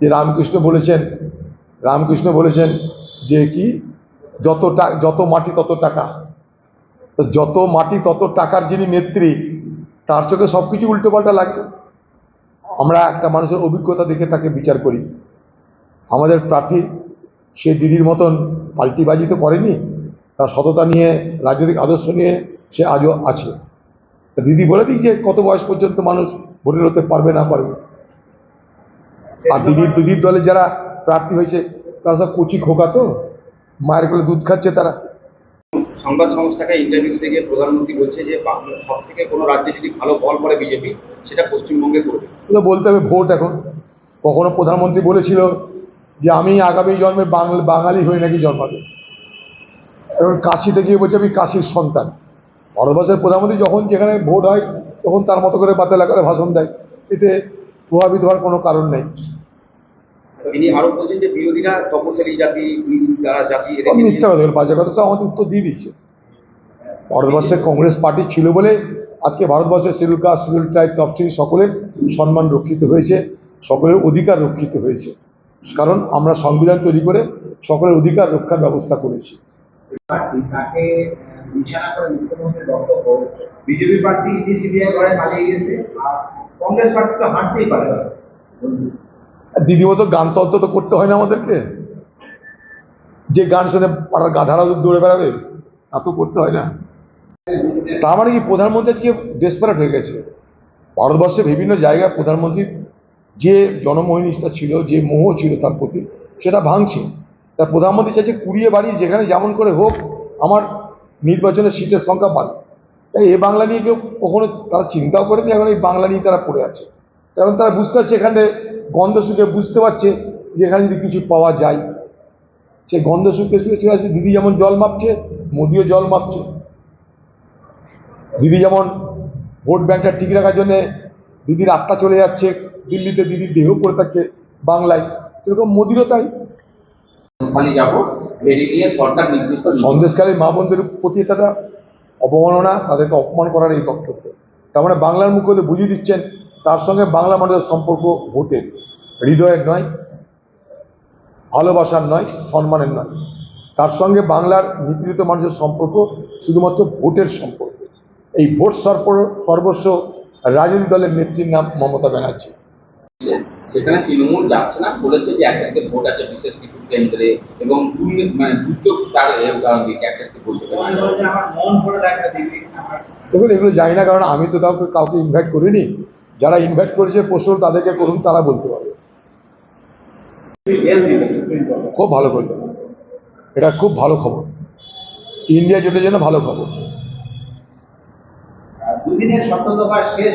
যে রামকৃষ্ণ বলেছেন রামকৃষ্ণ বলেছেন যে কি? যত যত মাটি তত টাকা। তো যত মাটি তত টাকার যিনি নেত্রী, তার চোখে সব কিছু উল্টোপাল্টা লাগবে আমরা একটা মানুষের অভিজ্ঞতা দেখে তাকে বিচার করি। আমাদের প্রার্থী সে দিদির মতন পাল্টিবাজি তো করেনি, তার সততা নিয়ে, রাজনৈতিক আদর্শ নিয়ে সে আজও আছে। তা দিদি বলে দিই যে কত বয়স পর্যন্ত মানুষ ভোটের হতে পারবে না পারবে। আর দিদির দিদির দলে যারা প্রার্থী হয়েছে তারা সব কুচি খোকা তো? মায়ের কোলে দুধ খাচ্ছে তারা। সংবাদ সংস্থাকে ইন্টারভিউ থেকে প্রধানমন্ত্রী বলছে যে সব থেকে কোনো রাজ্যে যদি ভালো বল করে বিজেপি সেটা পশ্চিমবঙ্গে করবে। বলতে হবে ভোট এখন। কখনো প্রধানমন্ত্রী বলেছিল যে আমি আগামী জন্মে বাঙালি হয়ে নাকি জন্মাবে। এখন কাশিতে গিয়ে বলছে আমি কাশির সন্তান। ভারতবর্ষের প্রধানমন্ত্রী যখন যেখানে ভোট হয় তখন তার মতো করে বাতেলা করে ভাষণ দেয়। এতে প্রভাবিত হওয়ার কোনো কারণ নেই। তিনি আরও বলছেন যে বিরোধীরা তপশালী জাতি যারা জাতি মিথ্যা কথা বাজে কথা সব আমাদের উত্তর দিয়ে দিচ্ছে ভারতবর্ষে কংগ্রেস পার্টি ছিল বলে আজকে ভারতবর্ষের শিডিউল কাস্ট শিডিউল ট্রাইব তফসিল সকলের সম্মান রক্ষিত হয়েছে সকলের অধিকার রক্ষিত হয়েছে। কারণ আমরা সংবিধান তৈরি করে সকলের অধিকার রক্ষার ব্যবস্থা করেছি। বিজেপি ইডি সিবিআই করে পালিয়ে গেছে আর কংগ্রেস প্রার্থী তো হাঁটতেই পারে না। দিদিমতো গান তো করতে হয় না আমাদেরকে। যে গান শুনে পাড়ার গাধারা দৌড়ে বেড়াবে, তা তো করতে হয় না। তার মানে কি প্রধানমন্ত্রী আজকে ডেসপারেট হয়ে গেছে। ভারতবর্ষের বিভিন্ন জায়গায় প্রধানমন্ত্রীর যে জনমোহিনীষ্ঠা ছিল, যে মোহ ছিল তার প্রতি, সেটা ভাঙছে। তা প্রধানমন্ত্রী চাইছে কুড়িয়ে বাড়িয়ে যেখানে যেমন করে হোক, আমার নির্বাচনের সিটের সংখ্যা বাড়ে তাই এ বাংলা নিয়ে কেউ কখনো তারা চিন্তাও করেনি এখন এই বাংলা নিয়ে তারা পড়ে আছে। কারণ তারা বুঝতে পারছে এখানে গন্ধ শুকে বুঝতে পারছে যে এখানে যদি কিছু পাওয়া যায়। সে গন্ধ শুকে শুকে চলে আসছে দিদি যেমন জল মাপছে মোদিও জল মাপছে। দিদি যেমন ভোট ব্যাংকটা ঠিক রাখার জন্যে দিদির আত্মা চলে যাচ্ছে দিল্লিতে দিদির দেহ পড়ে থাকছে বাংলায়। সেরকম মোদিরও তাই। সন্দেশকারী মা বোনদের প্রতি এটা অবমাননা, তাদেরকে অপমান করার এই বক্তব্য। তার মানে বাংলার মুখে বুঝিয়ে দিচ্ছেন, তার সঙ্গে বাংলা মানুষের সম্পর্ক ভোটের হৃদয়ের নয়, ভালোবাসার নয়, সম্মানের নয়। তার সঙ্গে বাংলার নিপীড়িত মানুষের সম্পর্ক শুধুমাত্র ভোটের সম্পর্ক। এই ভোট সর্ব সর্বস্ব রাজনৈতিক দলের নেত্রীর নাম মমতা ব্যানার্জি। সেখানে তৃণমূল যাচ্ছে না বলেছে যে একটা একটা ভোট আছে বিশেষ কিছু কেন্দ্রে এবং দুই মানে দুচোখ তার উদাহরণ দিয়েছে একটা একটা বলতে মন দেখুন এগুলো জানি না কারণ আমি তো কাউকে কাউকে ইনভাইট করিনি। যারা ইনভাইট করেছে প্রশ্ন তাদেরকে করুন তারা বলতে পারবে। খুব ভালো করবেন এটা খুব ভালো খবর। ইন্ডিয়া জোটের জন্য ভালো খবর। দুদিনের সপ্তদফার শেষ